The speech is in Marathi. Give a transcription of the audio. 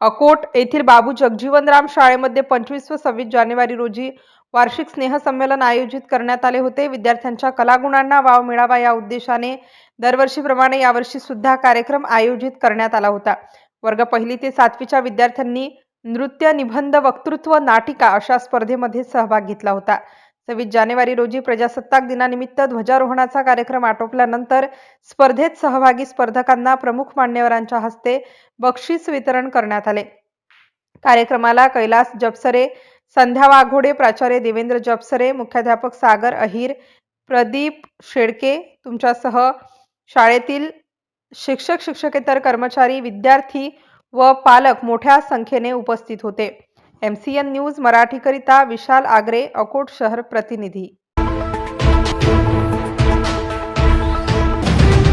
अकोट येथील बाबू जगजीवनराम शाळेमध्ये पंचवीस व सव्वीस जानेवारी रोजी वार्षिक स्नेहसंमेलन आयोजित करण्यात आले होते. विद्यार्थ्यांच्या कलागुणांना वाव मिळावा या उद्देशाने दरवर्षीप्रमाणे यावर्षी सुद्धा कार्यक्रम आयोजित करण्यात आला होता. वर्ग पहिली ते सातवीच्या विद्यार्थ्यांनी नृत्य निबंध वक्तृत्व नाटिका अशा स्पर्धेमध्ये सहभाग घेतला होता. सव्वीस जानेवारी रोजी प्रजासत्ताक दिनानिमित्त ध्वजारोहणाचा कार्यक्रम आटोपल्यानंतर स्पर्धेत सहभागी स्पर्धकांना प्रमुख मान्यवरांच्या हस्ते बक्षीस वितरण करण्यात आले. कार्यक्रमाला कैलास जपसरे संध्या वाघोडे प्राचार्य देवेंद्र जपसरे मुख्याध्यापक सागर अहिर प्रदीप शेडके तुमच्यासह शाळेतील शिक्षक शिक्षकेतर कर्मचारी विद्यार्थी व पालक मोठ्या संख्येने उपस्थित होते. एम सी एन न्यूज मराठीकरिता विशाल आगरे अकोट शहर प्रतिनिधी